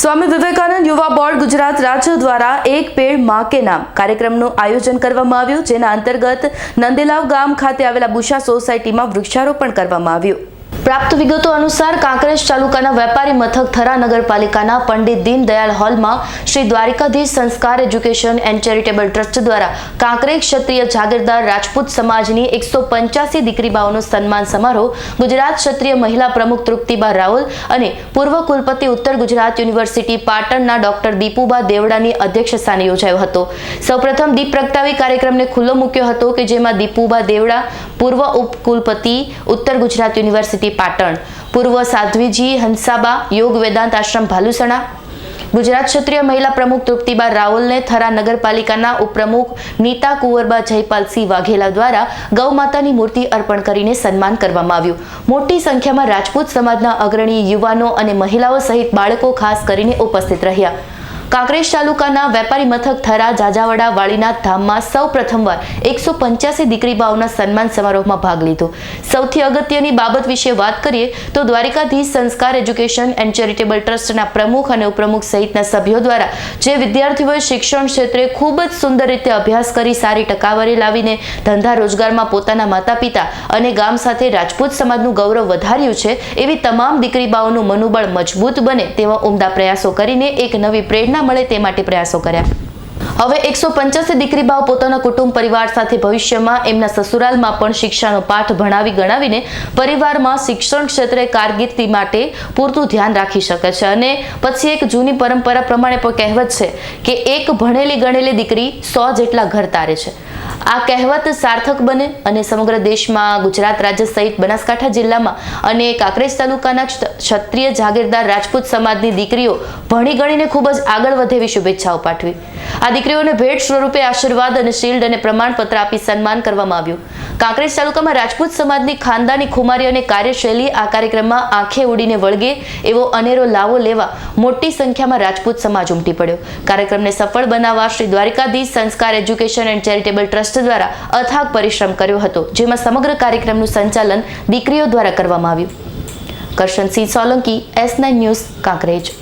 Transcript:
સ્વામી વિવેકાનંદ યુવા બોર્ડ ગુજરાત રાજ્ય દ્વારા એક પેડમાં કે નામ કાર્યક્રમનું આયોજન કરવામાં આવ્યું, જેના અંતર્ગત નંદેલાવ ગામ ખાતે આવેલા બુશા સોસાયટીમાં વૃક્ષારોપણ કરવામાં આવ્યું. પ્રાપ્ત વિગતો અનુસાર કાંકરેજ તાલુકાના વેપારી મથક થરા નગરપાલિકાના પંડિત દીનદયાળ હોલમાં શ્રી દ્વારિકાધીશ સંસ્કાર એજ્યુકેશન એન્ડ ચેરિટેબલ ટ્રસ્ટ દ્વારા કાંકરેજ ક્ષત્રિય જાગીરદાર રાજપૂત સમાજની એકસો પંચ્યાસી દીકરીબાઓનો સન્માન સમારોહ ગુજરાત ક્ષત્રિય મહિલા પ્રમુખ તૃપ્તિબા રાવલ અને પૂર્વ કુલપતિ ઉત્તર ગુજરાત યુનિવર્સિટી પાટણના ડોક્ટર દીપુબા દેવડાની અધ્યક્ષસ્થાને યોજાયો હતો. સૌપ્રથમ દીપ પ્રગટાવી કાર્યક્રમને ખુલ્લો મૂક્યો હતો કે જેમાં દીપુબા દેવડા પૂર્વ ઉપકુલપતિ, ઉત્તર ગુજરાત યુનિવર્સિટી, પાટણ. પૂર્વ સાધ્વીજી, હંસાબા, યોગ વેદાંત આશ્રમ, ભાલુસણા. ગુજરાત ક્ષત્રિય મહિલા પ્રમુખ તૃપ્તિબા રાવલને થરા નગરપાલિકાના ઉપપ્રમુખ નીતા કુંવરબા જયપાલસિંહ વાઘેલા દ્વારા ગૌ માતાની મૂર્તિ અર્પણ કરીને સન્માન કરવામાં આવ્યું. મોટી સંખ્યામાં રાજપૂત સમાજના અગ્રણી યુવાનો અને મહિલાઓ સહિત બાળકો ખાસ કરીને ઉપસ્થિત રહ્યા. કાંકરેજ તાલુકાના વેપારી મથક થરા જાજાવાડા વાળીનાથ ધામમાં સૌ પ્રથમવાર એકસો પંચ્યાસી દીકરીબાઓના સન્માન સમારોહમાં ભાગ લીધો. સૌથી અગત્યની બાબત વિશે વાત કરીએ તો દ્વારિકાધીશ સંસ્કાર એજ્યુકેશન એન્ડ ચેરિટેબલ ટ્રસ્ટના પ્રમુખ અને ઉપપ્રમુખ સહિતના સભ્યો દ્વારા જે વિદ્યાર્થીઓએ શિક્ષણ ક્ષેત્રે ખૂબ જ સુંદર રીતે અભ્યાસ કરી સારી ટકાવારી લાવીને ધંધા રોજગારમાં પોતાના માતા પિતા અને ગામ સાથે રાજપૂત સમાજનું ગૌરવ વધાર્યું છે, એવી તમામ દીકરીબાઓનું મનોબળ મજબૂત બને તેવા ઉમદા પ્રયાસો કરીને એક નવી પ્રેરણા મળે તે માટે પ્રયાસો કર્યા. હવે એકસો પંચ્યાસી દીકરીબાઓ પોતાના કુટુંબ પરિવાર સાથે ભવિષ્યમાં એમના સસુરાલમાં પણ શિક્ષાનો પાઠ ભણાવી ગણાવીને પરિવારમાં શિક્ષણ ક્ષેત્રે કારકિર્દી માટે પૂરતું ધ્યાન રાખી શકે છે. અને પછી એક જૂની પરંપરા પ્રમાણે પણ કહેવત છે કે એક ભણેલી ગણેલી દીકરી સો જેટલા ઘર તારે છે. આ કહેવત સાર્થક બને અને સમગ્ર દેશમાં, ગુજરાત રાજ્ય સહિત બનાસકાંઠા જિલ્લામાં અને કાંકરેજ તાલુકાના ક્ષત્રિય જાગીરદાર રાજપૂત સમાજની દીકરીઓ ભણી ગણીને ખૂબ જ આગળ વધે એવી શુભેચ્છાઓ પાઠવી. આ દીકરીઓને ભેટ સ્વરૂપે આશીર્વાદ અને શિલ્ડ અને પ્રમાણપત્ર આપી સન્માન કરવામાં આવ્યું. કાંકરેજ તાલુકામાં રાજપૂત સમાજની ખાનદાની ખુમારી અને કાર્યશૈલી આ કાર્યક્રમમાં આંખે ઉડીને વળગે એવો અનેરો લાવો લેવા મોટી સંખ્યામાં રાજપૂત સમાજ ઉમટી પડ્યો. કાર્યક્રમને સફળ બનાવવા શ્રી દ્વારિકાધીશ સંસ્કાર એજ્યુકેશન એન્ડ ચેરિટેબલ ટ્રસ્ટ દ્વારા અથાગ પરિશ્રમ કર્યો હતો, જેમાં સમગ્ર કાર્યક્રમનું સંચાલન દીકરીઓ દ્વારા કરવામાં આવ્યું. Karshansinh Solanki S nine news Kankrej.